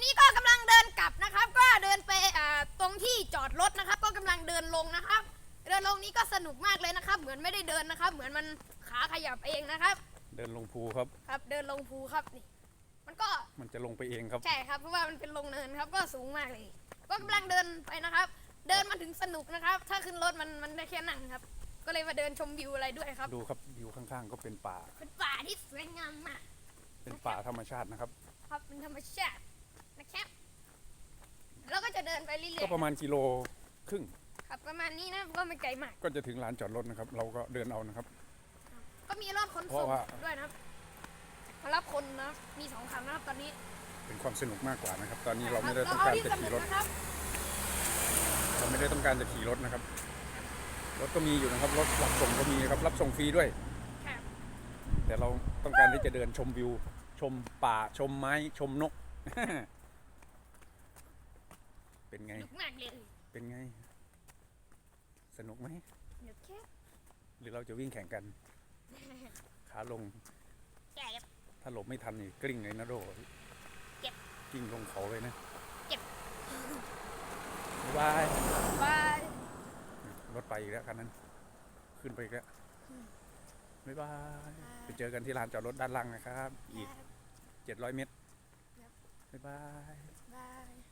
อนนี้ก็กำลังเดินกลับนะครับ ก็เดินไปอ่าตรงที่จอดรถนะครับ ก็กำลังเดินลงนะครับ เดินลงนี้ก็สนุกมากเลยนะครับ เหมือนไม่ได้เดินนะครับ เหมือนมันขาขยับเองนะครับ เดินลงภูครับ ครับ เดินลงภูครับนี่ มันก็มันจะลงไปเองครับ ใช่ครับ เพราะว่ามันเป็นลงเนินครับ ก็สูงมากเลย ก็กำลังเดินไปนะครับ เดินมาถึงสนุกนะครับ ถ้าขึ้นรถมันมันได้แค่นั่งครับ ก็เลยมาเดินชมวิวอะไรด้วยครับ ดูครับวิวข้างๆก็เป็นป่า เป็นป่าที่สวยงามมาก เป็นป่าธรรมชาตินะครับ ครับเป็นธรรมชาติ นะครับ แล้วก็จะเดินไปเรื่อยก็ประมาณกิโลครึ่ง ๆครับประมาณนี้นะก็ไม่ไกลมาก ก็จะถึงลานจอดรถนะครับ เราก็เดินเอานะครับ ก็มีรถขนเพส่งราะว่า ด้วยนะครับมารับคนนะครับมีสองคันนะครับตอนนี้เป็นความสนุกมากกว่านะครับ ตอนนี้เราไม่ได้ต้องการเที่จะขี่รถนะครับเราไม่ได้ต้องการจะขี่รถนะครับ รถก็มีอยู่นะครับรถรับส่งก็มีครับรับส่งฟรีด้วย ครับแต่เราต้องการที่จะเดินชมวิว ชมป่าชมไม้ชมนก เป็นไง สนุกมากเลยเป็นไง สนุกไหมเดี๋ยวแค่หรือเราจะวิ่งแข่งกัน ขาลง แก่ครับ ถ้าหลบไม่ทันนี่กลิ้งเลยนะโดเจ็บกลิ้งลงเขาเลยนะ เจ็บบ๊ายบายบายรถไปอีกแล้วคันนั้น ขึ้นไปอีกแล้วบ๊ายบาย ไปเจอกันที่ลานจอดรถด้านล่างนะครับ อีก700เมตรครับบ๊ายบาย